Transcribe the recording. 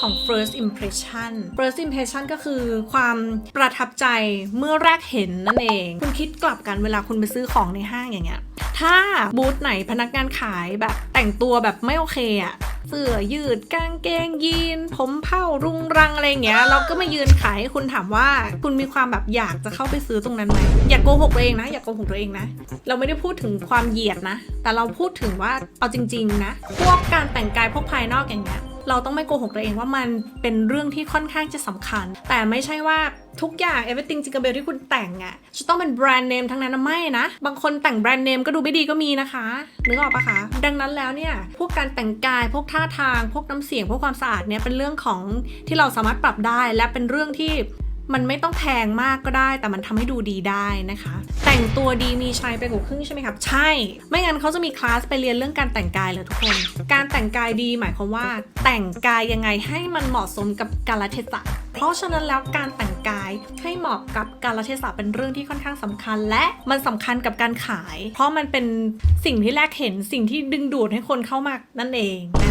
ของ first impression first impression ก็คือความประทับใจเมื่อแรกเห็นนั่นเอง คุณคิดกลับกันเวลาคุณไปซื้อของในห้างอย่างเงี้ย ถ้าบูธไหนพนักงานขายแบบแต่งตัวแบบไม่โอเคอะเสื้อยืดกางเกงยีน ผมเผ้ารุงรังอะไรเงี้ย เราก็มายืนขายให้คุณถามว่า คุณมีความแบบอยากจะเข้าไปซื้อตรงนั้นไหมอย่าโกหกตัวเองนะ อย่าโกหกตัวเองนะ เราไม่ได้พูดถึงความเหยียดนะ แต่เราพูดถึงว่าเอาจริง ๆ นะ พวกการแต่งกายพวกภายนอกอย่างเงี้ย เราต้องไม่โกหกตัวเองว่ามันเป็นเรื่องที่ค่อนข้างจะสำคัญ แต่ไม่ใช่ว่าทุกอย่าง everything จิงเบลที่คุณแต่งอะ่ะจะต้องเป็นแบรนด์เนมทั้งนั้นไม่นะ บางคนแต่งแบรนด์เนมก็ดูไม่ดีก็มีนะคะ นึกออกปะคะ ดังนั้นแล้วเนี่ย พวกการแต่งกาย พวกท่าทาง พวกน้ำเสียง พวกความสะอาดเนี่ยเป็นเรื่องของที่เราสามารถปรับได้ และเป็นเรื่องที่ มันไม่ต้องแพงมากก็ได้ แต่มันทำให้ดูดีได้นะคะ แต่งตัวดีมีชัยไปกว่าครึ่งใช่ไหมครับ ใช่ ไม่งั้นเขาจะมีคลาสไปเรียนเรื่องการแต่งกายเลยทุกคน การแต่งกายดีหมายความว่า แต่งกายยังไงให้มันเหมาะสมกับกาลเทศะเพราะฉะนั้นแล้วการแต่งกายให้เหมาะกับกาลเทศะเป็นเรื่องที่ค่อนข้างสำคัญ และมันสำคัญกับการขาย เพราะมันเป็นสิ่งที่แรกเห็นสิ่งที่ดึงดูดให้คนเข้ามานั่นเองนะ